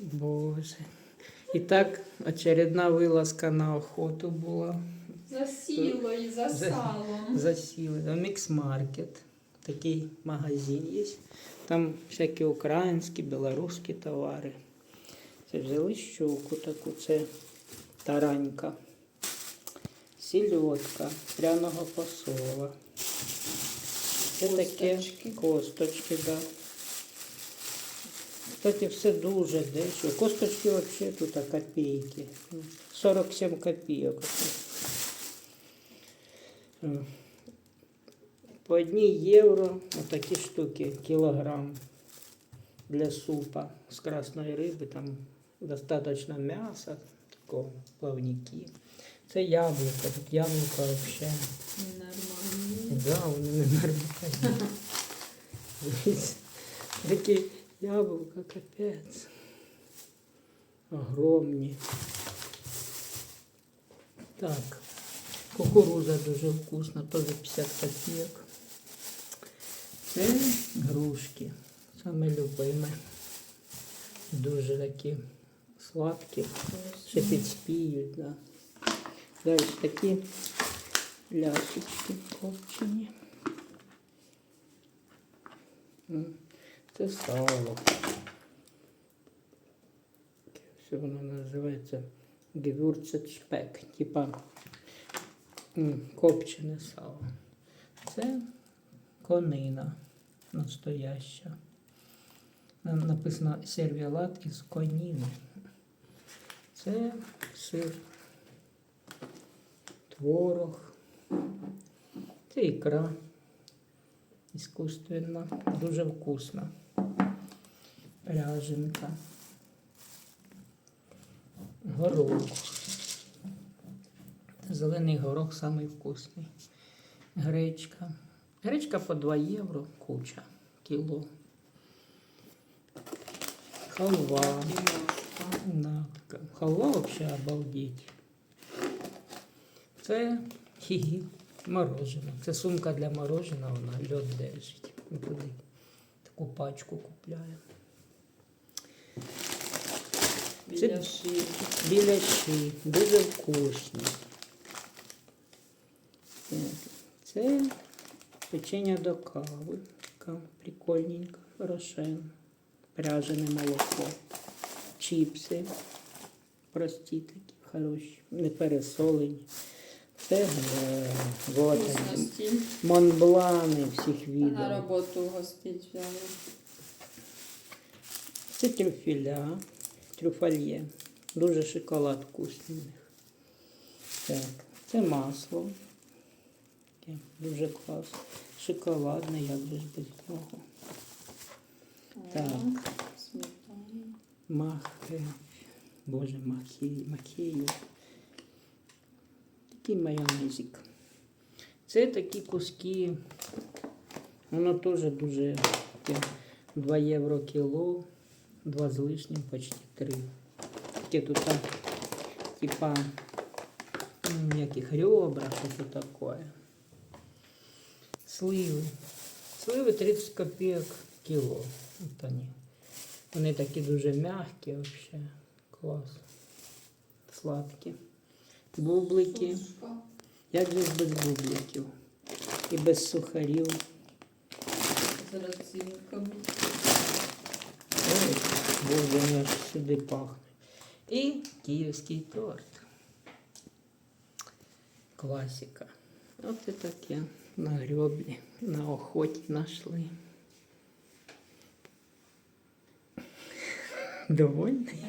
Боже. І так очередна вилазка на охоту була. За сілою, за За- салом. Засіли. Там мікс-маркет. Такий магазин є. Там всякі українські, білоруські товари. Це взяли щуку таку, це таранька. Сільотка пряного посола. Це таке Косточки. косточки, да. Кстати, все дуже дешево. Косточки взагалі тут а, копійки. 47 копійок. М. По одній євро отакі штуки, кілограм для супа з красної риби, там достатньо м'яса, такого плавники. Це яблуко, тут яблуко взагалі. Нормально. Да, вони не нормальні. Такі яблука, капець. Огромні. Так, кукуруза дуже вкусна, теж 50 копійок. Це грушки, саме любиме. Дуже такі сладкі, ще підспіють, да. Далі такі ляшечки копчені. Це сало. Все воно називається гевюрцетшпек, типа копчене сало. Це конина настояща. Нам написано сервілат із коніни. Це сир, творог, це ікра іскусственна, дуже вкусна. Ряженка. Горох. Зелений горох самий вкусний. Гречка. Гречка по 2 євро, куча, кіло. Халва. Да. Халва вообще обалдеть. Це хі мороженое. Це сумка для мороженого, вона льод держить. Таку пачку купляємо. Біля шиї. Біляші, дуже вкусні. Це печення до кави. Така прикольненька, рошен. Пряжене молоко. Чіпси. Прості такі, хороші, не пересолені. Це вот Монблани всіх видів. На роботу гостить взяли. Це трюфеля, трюфальє. Дуже шоколад вкусний. Так, це масло. Дуже класно. Шоколадне, як же без нього. Так. Сметана. Махе. Боже, махі, махею. Такий майонезик. Це такі куски. Воно теж дуже 2 євро кіло, 2 з лишнім, почти 3. Таке тут там, типа м, яких ребра, що таке. Сливи. Сливи 30 копійок кіло. От вони. Вони такі дуже м'які взагалі. Клас. Сладкі. Бублики. Як же без бубликів? І без сухарів. З родзинками. Боже, воно ж сюди пахне. І київський торт. Класика. От і таке. На грьоблі, на охоті знайшли. Довольний?